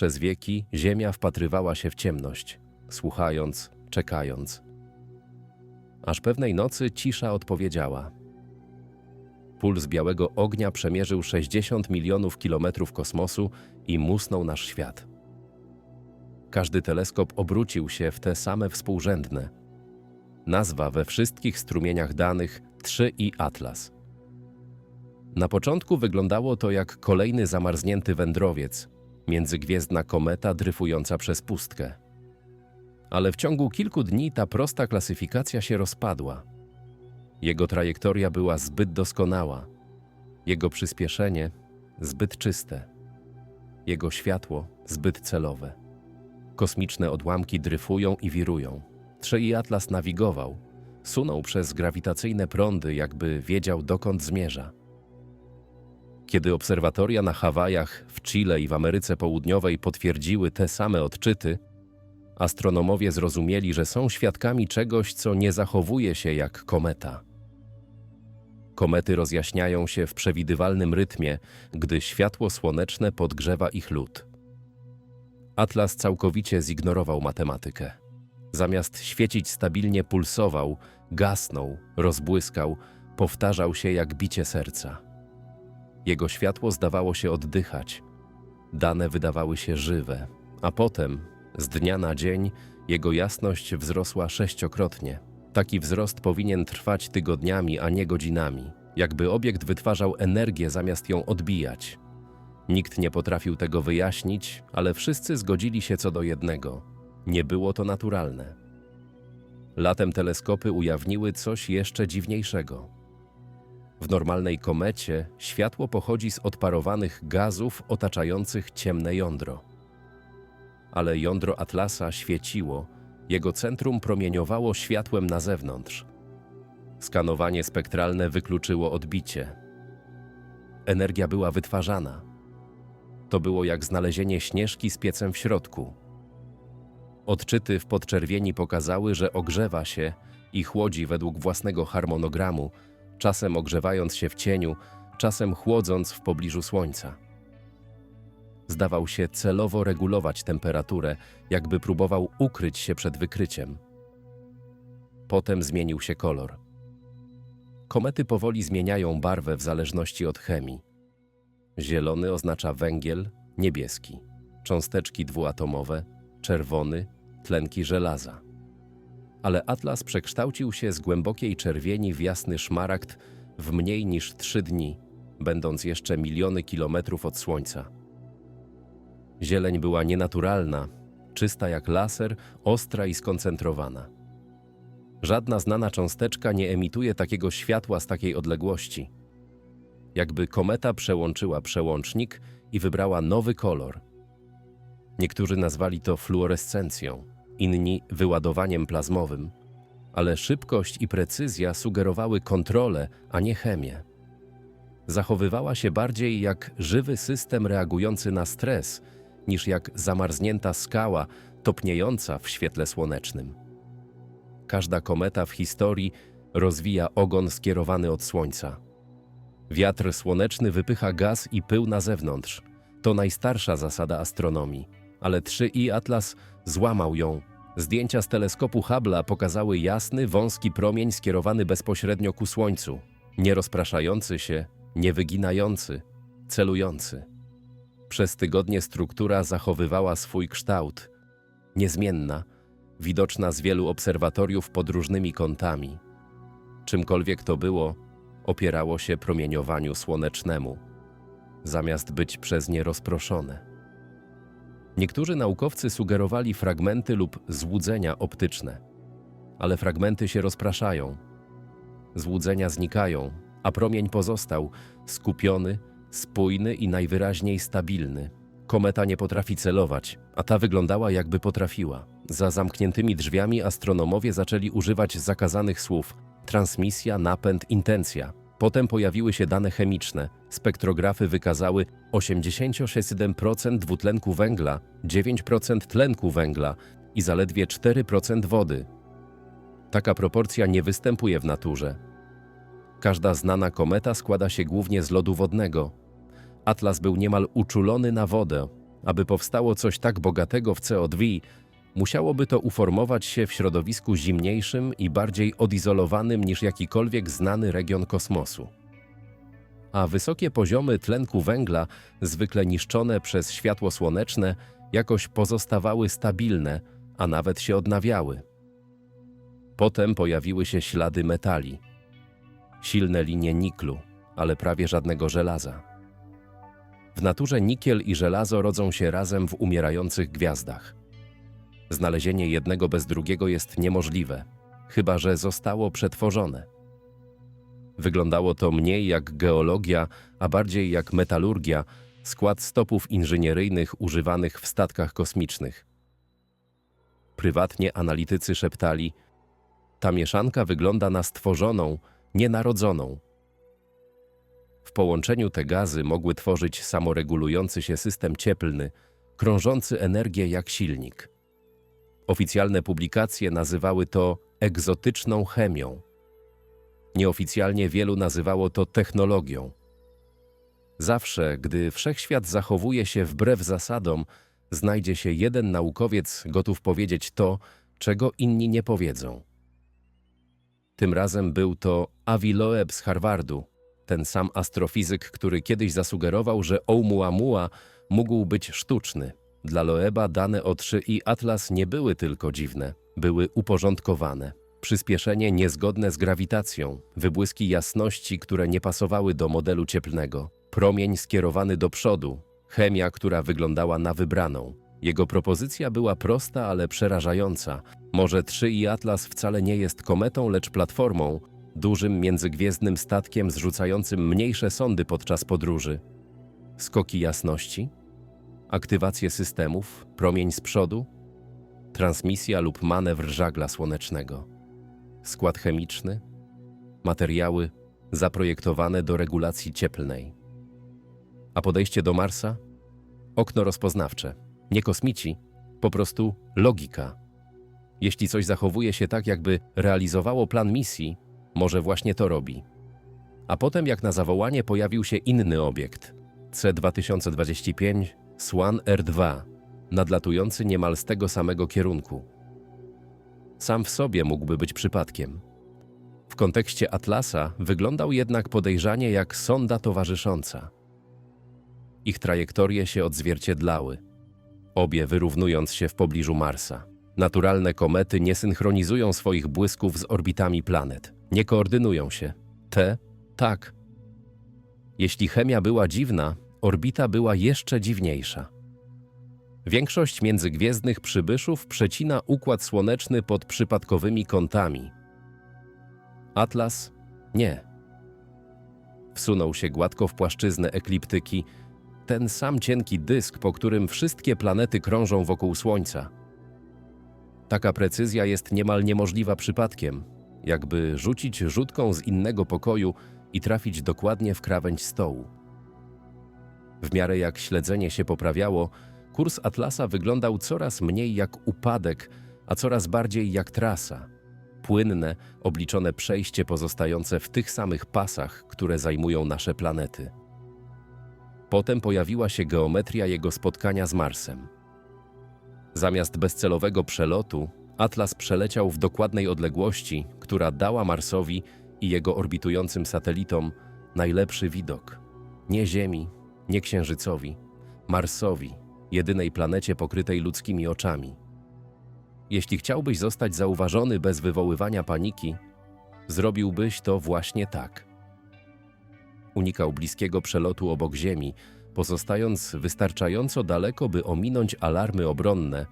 Przez wieki Ziemia wpatrywała się w ciemność, słuchając, czekając. Aż pewnej nocy cisza odpowiedziała. Puls białego ognia przemierzył 60 milionów kilometrów kosmosu i musnął nasz świat. Każdy teleskop obrócił się w te same współrzędne. Nazwa we wszystkich strumieniach danych 3i Atlas. Na początku wyglądało to jak kolejny zamarznięty wędrowiec, międzygwiezdna kometa dryfująca przez pustkę. Ale w ciągu kilku dni ta prosta klasyfikacja się rozpadła. Jego trajektoria była zbyt doskonała, jego przyspieszenie zbyt czyste, jego światło zbyt celowe. Kosmiczne odłamki dryfują i wirują. Trzei Atlas nawigował, sunął przez grawitacyjne prądy, jakby wiedział dokąd zmierza. Kiedy obserwatoria na Hawajach, w Chile i w Ameryce Południowej potwierdziły te same odczyty, astronomowie zrozumieli, że są świadkami czegoś, co nie zachowuje się jak kometa. Komety rozjaśniają się w przewidywalnym rytmie, gdy światło słoneczne podgrzewa ich lód. Atlas całkowicie zignorował matematykę. Zamiast świecić stabilnie pulsował, gasnął, rozbłyskał, powtarzał się jak bicie serca. Jego światło zdawało się oddychać. Dane wydawały się żywe, a potem, z dnia na dzień, jego jasność wzrosła sześciokrotnie. Taki wzrost powinien trwać tygodniami, a nie godzinami, jakby obiekt wytwarzał energię zamiast ją odbijać. Nikt nie potrafił tego wyjaśnić, ale wszyscy zgodzili się co do jednego: nie było to naturalne. Latem teleskopy ujawniły coś jeszcze dziwniejszego. W normalnej komecie światło pochodzi z odparowanych gazów otaczających ciemne jądro. Ale jądro Atlasa świeciło, jego centrum promieniowało światłem na zewnątrz. Skanowanie spektralne wykluczyło odbicie. Energia była wytwarzana. To było jak znalezienie śnieżki z piecem w środku. Odczyty w podczerwieni pokazały, że ogrzewa się i chłodzi według własnego harmonogramu, czasem ogrzewając się w cieniu, czasem chłodząc w pobliżu słońca. Zdawał się celowo regulować temperaturę, jakby próbował ukryć się przed wykryciem. Potem zmienił się kolor. Komety powoli zmieniają barwę w zależności od chemii. Zielony oznacza węgiel, niebieski, cząsteczki dwuatomowe, czerwony, tlenki żelaza. Ale Atlas przekształcił się z głębokiej czerwieni w jasny szmaragd w mniej niż trzy dni, będąc jeszcze miliony kilometrów od Słońca. Zieleń była nienaturalna, czysta jak laser, ostra i skoncentrowana. Żadna znana cząsteczka nie emituje takiego światła z takiej odległości. Jakby kometa przełączyła przełącznik i wybrała nowy kolor. Niektórzy nazwali to fluorescencją, inni wyładowaniem plazmowym, ale szybkość i precyzja sugerowały kontrolę, a nie chemię. Zachowywała się bardziej jak żywy system reagujący na stres, niż jak zamarznięta skała topniejąca w świetle słonecznym. Każda kometa w historii rozwija ogon skierowany od Słońca. Wiatr słoneczny wypycha gaz i pył na zewnątrz. To najstarsza zasada astronomii, ale 3i Atlas złamał ją. Zdjęcia z teleskopu Hubble'a pokazały jasny, wąski promień skierowany bezpośrednio ku Słońcu, nie rozpraszający się, nie wyginający, celujący. Przez tygodnie struktura zachowywała swój kształt, niezmienna, widoczna z wielu obserwatoriów pod różnymi kątami. Czymkolwiek to było, opierało się promieniowaniu słonecznemu, zamiast być przez nie rozproszone. Niektórzy naukowcy sugerowali fragmenty lub złudzenia optyczne, ale fragmenty się rozpraszają. Złudzenia znikają, a promień pozostał skupiony, spójny i najwyraźniej stabilny. Kometa nie potrafi celować, a ta wyglądała jakby potrafiła. Za zamkniętymi drzwiami astronomowie zaczęli używać zakazanych słów transmisja, napęd, intencja. Potem pojawiły się dane chemiczne. Spektrografy wykazały 87% dwutlenku węgla, 9% tlenku węgla i zaledwie 4% wody. Taka proporcja nie występuje w naturze. Każda znana kometa składa się głównie z lodu wodnego. Atlas był niemal uczulony na wodę, Aby powstało coś tak bogatego w CO2, musiałoby to uformować się w środowisku zimniejszym i bardziej odizolowanym niż jakikolwiek znany region kosmosu. A wysokie poziomy tlenku węgla, zwykle niszczone przez światło słoneczne, jakoś pozostawały stabilne, a nawet się odnawiały. Potem pojawiły się ślady metali. Silne linie niklu, ale prawie żadnego żelaza. W naturze nikiel i żelazo rodzą się razem w umierających gwiazdach. Znalezienie jednego bez drugiego jest niemożliwe, chyba że zostało przetworzone. Wyglądało to mniej jak geologia, a bardziej jak metalurgia, skład stopów inżynieryjnych używanych w statkach kosmicznych. Prywatnie analitycy szeptali: Ta mieszanka wygląda na stworzoną, nienarodzoną. W połączeniu te gazy mogły tworzyć samoregulujący się system cieplny, krążący energię jak silnik. Oficjalne publikacje nazywały to egzotyczną chemią. Nieoficjalnie wielu nazywało to technologią. Zawsze, gdy wszechświat zachowuje się wbrew zasadom, znajdzie się jeden naukowiec gotów powiedzieć to, czego inni nie powiedzą. Tym razem był to Avi Loeb z Harvardu, ten sam astrofizyk, który kiedyś zasugerował, że Oumuamua mógł być sztuczny. Dla Loeba dane o 3 i Atlas nie były tylko dziwne, były uporządkowane. Przyspieszenie niezgodne z grawitacją, wybłyski jasności, które nie pasowały do modelu cieplnego, promień skierowany do przodu, chemia, która wyglądała na wybraną. Jego propozycja była prosta, ale przerażająca. Może 3 i Atlas wcale nie jest kometą, lecz platformą, dużym międzygwiezdnym statkiem zrzucającym mniejsze sondy podczas podróży. Skoki jasności? Aktywację systemów, promień z przodu? Transmisja lub manewr żagla słonecznego. Skład chemiczny? Materiały zaprojektowane do regulacji cieplnej. A podejście do Marsa? Okno rozpoznawcze. Nie kosmici, po prostu logika. Jeśli coś zachowuje się tak, jakby realizowało plan misji, może właśnie to robi. A potem, jak na zawołanie, pojawił się inny obiekt C-2025 Swan R2, nadlatujący niemal z tego samego kierunku. Sam w sobie mógłby być przypadkiem. W kontekście Atlasa wyglądał jednak podejrzanie jak sonda towarzysząca. Ich trajektorie się odzwierciedlały, obie wyrównując się w pobliżu Marsa. Naturalne komety nie synchronizują swoich błysków z orbitami planet, nie koordynują się. Te tak. Jeśli chemia była dziwna, orbita była jeszcze dziwniejsza. Większość międzygwiezdnych przybyszów przecina układ słoneczny pod przypadkowymi kątami. Atlas nie. Wsunął się gładko w płaszczyznę ekliptyki, ten sam cienki dysk, po którym wszystkie planety krążą wokół Słońca. Taka precyzja jest niemal niemożliwa przypadkiem, jakby rzucić rzutką z innego pokoju i trafić dokładnie w krawędź stołu. W miarę jak śledzenie się poprawiało, kurs Atlasa wyglądał coraz mniej jak upadek, a coraz bardziej jak trasa. Płynne, obliczone przejście pozostające w tych samych pasach, które zajmują nasze planety. Potem pojawiła się geometria jego spotkania z Marsem. Zamiast bezcelowego przelotu, Atlas przeleciał w dokładnej odległości, która dała Marsowi i jego orbitującym satelitom najlepszy widok. Nie Ziemi, nie Księżycowi, Marsowi, jedynej planecie pokrytej ludzkimi oczami. Jeśli chciałbyś zostać zauważony bez wywoływania paniki, zrobiłbyś to właśnie tak. Unikał bliskiego przelotu obok Ziemi, pozostając wystarczająco daleko, by ominąć alarmy obronne,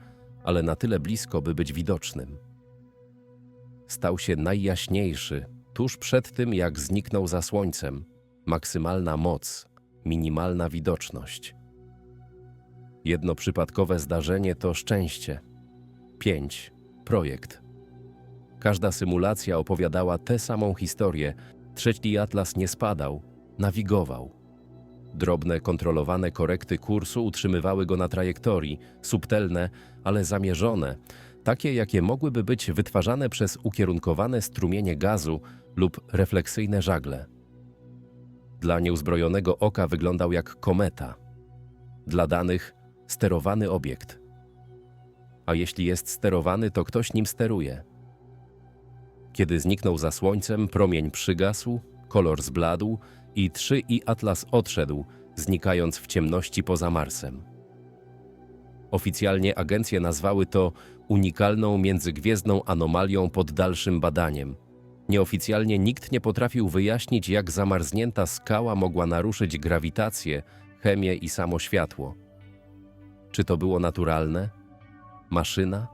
ale na tyle blisko, by być widocznym. Stał się najjaśniejszy tuż przed tym, jak zniknął za słońcem. Maksymalna moc, minimalna widoczność. Jedno przypadkowe zdarzenie to szczęście. 5. Projekt. Każda symulacja opowiadała tę samą historię. Trzeci atlas nie spadał, nawigował. Drobne, kontrolowane korekty kursu utrzymywały go na trajektorii, subtelne, ale zamierzone, takie jakie mogłyby być wytwarzane przez ukierunkowane strumienie gazu lub refleksyjne żagle. Dla nieuzbrojonego oka wyglądał jak kometa. Dla danych sterowany obiekt. A jeśli jest sterowany, to ktoś nim steruje. Kiedy zniknął za słońcem, promień przygasł, kolor zbladł i 3 i Atlas odszedł, znikając w ciemności poza Marsem. Oficjalnie agencje nazwały to unikalną międzygwiezdną anomalią pod dalszym badaniem. Nieoficjalnie nikt nie potrafił wyjaśnić, jak zamarznięta skała mogła naruszyć grawitację, chemię i samo światło. Czy to było naturalne? Maszyna?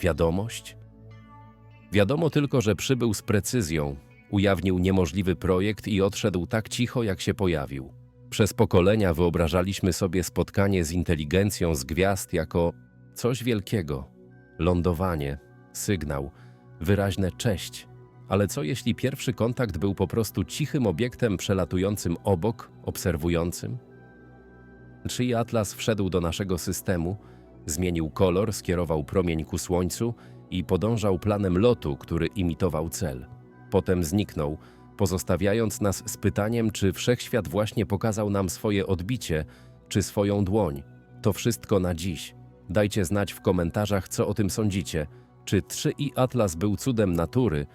Wiadomość? Wiadomo tylko, że przybył z precyzją, ujawnił niemożliwy projekt i odszedł tak cicho, jak się pojawił. Przez pokolenia wyobrażaliśmy sobie spotkanie z inteligencją z gwiazd jako coś wielkiego lądowanie, sygnał, wyraźne cześć. Ale co jeśli pierwszy kontakt był po prostu cichym obiektem przelatującym obok, obserwującym? Czyj atlas wszedł do naszego systemu, zmienił kolor, skierował promień ku słońcu i podążał planem lotu, który imitował cel. Potem zniknął, pozostawiając nas z pytaniem, czy wszechświat właśnie pokazał nam swoje odbicie, czy swoją dłoń. To wszystko na dziś. Dajcie znać w komentarzach, co o tym sądzicie. Czy 3 i Atlas był cudem natury,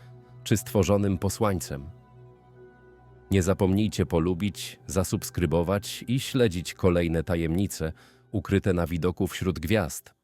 czy stworzonym posłańcem? Nie zapomnijcie polubić, zasubskrybować i śledzić kolejne tajemnice ukryte na widoku wśród gwiazd.